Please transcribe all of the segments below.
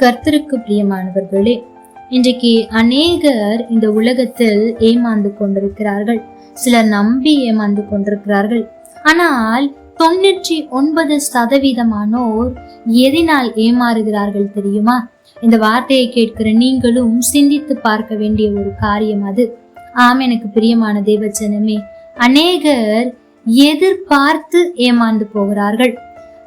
கர்த்தருக்கு பிரியமானவர்களே இன்றைக்கு அநேகர் இந்த உலகத்தில் ஏமாந்து கொண்டிருக்கிறார்கள். சிலர் நம்பி ஏமாந்து கொண்டிருக்கிறார்கள். ஆனால் தொண்ணூற்றி ஒன்பது சதவீதமானோர் எதனால் ஏமாறுகிறார்கள் தெரியுமா? இந்த வார்த்தையை கேட்கிற நீங்களும் சிந்தித்து பார்க்க வேண்டிய ஒரு காரியம் அது. ஆம் எனக்கு பிரியமான தேவச்சனமே அநேகர் எதிர்பார்த்து ஏமாந்து போகிறார்கள்.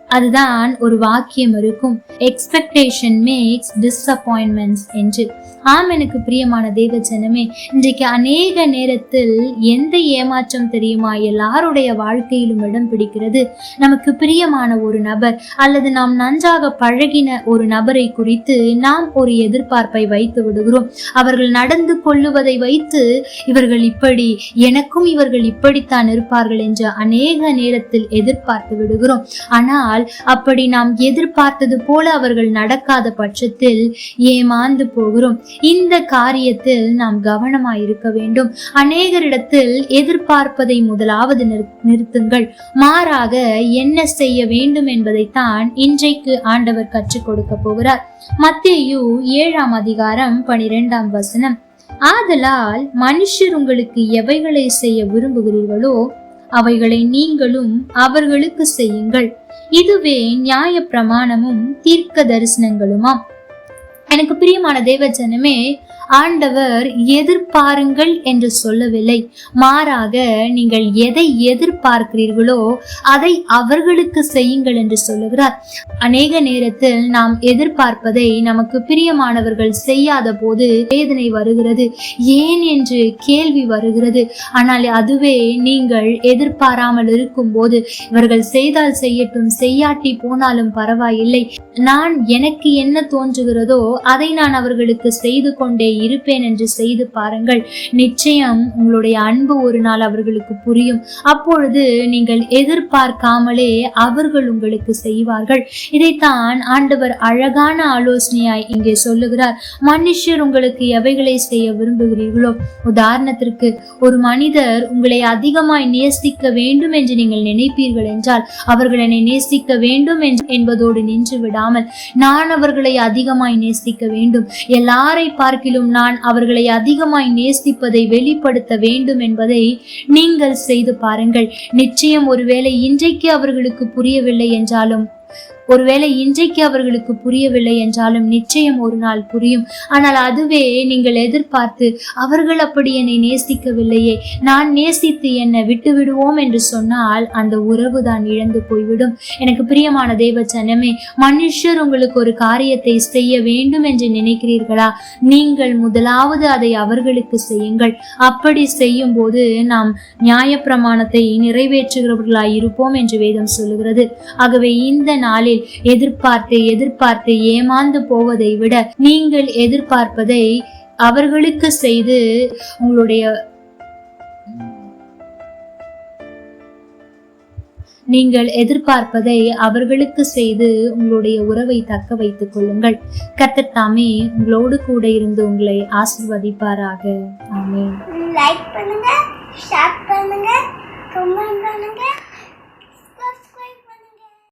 அதுதான் ஒரு வாக்கியம் இருக்கும். எக்ஸ்பெக்டேஷன் மேக்ஸ் டிஸ்அப்பாயின்மெண்ட்ஸ் என்று. ஆம் எனக்கு பிரியமான தெய்வ ஜனமே இன்றைக்கு அநேக நேரத்தில் எந்த ஏமாற்றம் தெரியுமா? எல்லாருடைய வாழ்க்கையிலும் இடம் பிடிக்கிறது. நமக்கு பிரியமான ஒரு நபர் அல்லது நாம் நன்றாக பழகின ஒரு நபரை குறித்து நாம் ஒரு எதிர்பார்ப்பை வைத்து விடுகிறோம். அவர்கள் நடந்து கொள்ளுவதை வைத்து இவர்கள் இப்படி எனக்கும் இவர்கள் இப்படித்தான் இருப்பார்கள் என்று அநேக நேரத்தில் எதிர்பார்த்து விடுகிறோம். ஆனால் அப்படி நாம் எதிர்பார்த்தது போல அவர்கள் நடக்காத பட்சத்தில் ஏமாந்து போகிறோம். இந்த காரியத்தில் நாம் கவனமாய் இருக்க வேண்டும். அநேகரிடத்தில் எதிர்பார்ப்பதை முதலாவது நிறு- நிறுத்துங்கள். மாறாக என்ன செய்ய வேண்டும் என்பதைத்தான் இன்றைக்கு ஆண்டவர் கற்றுக் கொடுக்க போகிறார். மத்தேயு ஏழாம் அதிகாரம் பனிரெண்டாம் வசனம். ஆதலால் மனுஷர் உங்களுக்கு எவைகளை செய்ய விரும்புகிறீர்களோ அவைகளை நீங்களும் அவர்களுக்கு செய்யுங்கள். இதுவே நியாய பிரமாணமும் தீர்க்க தரிசனங்களுமாம் எனக்கு பிரியமான தேவஜனமே ஆண்டவர் எதிர்பாருங்கள் என்று சொல்லவில்லை. மாறாக நீங்கள் எதை எதிர்பார்க்கிறீர்களோ அதை அவர்களுக்கு செய்யுங்கள் என்று சொல்லுகிறார். அநேக நேரத்தில் நாம் எதிர்பார்ப்பதை நமக்கு பிரியமானவர்கள் செய்யாத போது வேதனை வருகிறது ஏன் என்று கேள்வி வருகிறது. ஆனால் அதுவே நீங்கள் எதிர்பாராமல் இருக்கும்போது இவர்கள் செய்தால் செய்யட்டும் செய்யாட்டி போனாலும் பரவாயில்லை. நான் எனக்கு என்ன தோன்றுகிறதோ அதை நான் அவர்களுக்கு செய்து கொண்டே இருப்பேன் என்று செய்து பாருங்கள். நிச்சயம் உங்களுடைய அன்பு ஒரு நாள் அவர்களுக்கு புரியும். அப்பொழுது நீங்கள் எதிர்பார்க்காமலே அவர்கள் உங்களுக்கு செய்வார்கள். இதைத்தான் ஆண்டவர் அழகான ஆலோசனையாய் இங்கே சொல்லுகிறார். மனுஷர் உங்களுக்கு எவைகளை செய்ய விரும்புகிறீர்களோ? உதாரணத்திற்கு ஒரு மனிதர் உங்களை அதிகமாய் நேசிக்க வேண்டும் என்று நீங்கள் நினைப்பீர்கள் என்றால் அவர்கள் என்னை நேசிக்க வேண்டும் என்று- என்பதோடு நின்று விடாமல் நான் அவர்களை அதிகமாய் நேசிக்க வேண்டும். எல்லாரை பார்க்கிலும் நான் அவர்களை அதிகமாய் நேசிப்பதை வெளிப்படுத்த வேண்டும் என்பதை நீங்கள் செய்து பாருங்கள். நிச்சயம் ஒருவேளை இன்றைக்கு அவர்களுக்கு புரியவில்லை என்றாலும் ஒருவேளை இன்றைக்கு அவர்களுக்கு புரியவில்லை என்றாலும் நிச்சயம் ஒரு நாள் புரியும். ஆனால் அதுவே நீங்கள் எதிர்பார்த்து அவர்கள் அப்படி என்னை நேசிக்கவில்லையே நான் நேசித்து என்னை விட்டு விடுவோம் என்று சொன்னால் அந்த உறவு தான் இழந்து போய்விடும். எனக்கு பிரியமான தேவ ஜனமே மனுஷர் உங்களுக்கு ஒரு காரியத்தை செய்ய வேண்டும் என்று நினைக்கிறீர்களா? நீங்கள் முதலாவது அதை அவர்களுக்கு செய்யுங்கள். அப்படி செய்யும் போது நாம் நியாயப்பிரமாணத்தை நிறைவேற்றுகிறவர்களாய் இருப்போம் என்று வேதம் சொல்லுகிறது. ஆகவே இந்த நாளில் எதிர்பார்த்து எதிர்பார்த்து ஏமாந்து போவதை விட நீங்கள் எதிர்பார்ப்பதை அவர்களுக்கு செய்து உங்களுடைய நீங்கள் எதிர்பார்ப்பதை அவர்களுக்கு செய்து உங்களுடைய உறவை தக்க வைத்துக் கொள்ளுங்கள். கத்தத்தாமே உங்களோடு கூட இருந்து உங்களை ஆசிர்வதிப்பாராக. ஆமே லைக் பண்ணுங்க ஷேர் பண்ணுங்க கமெண்ட் பண்ணுங்க.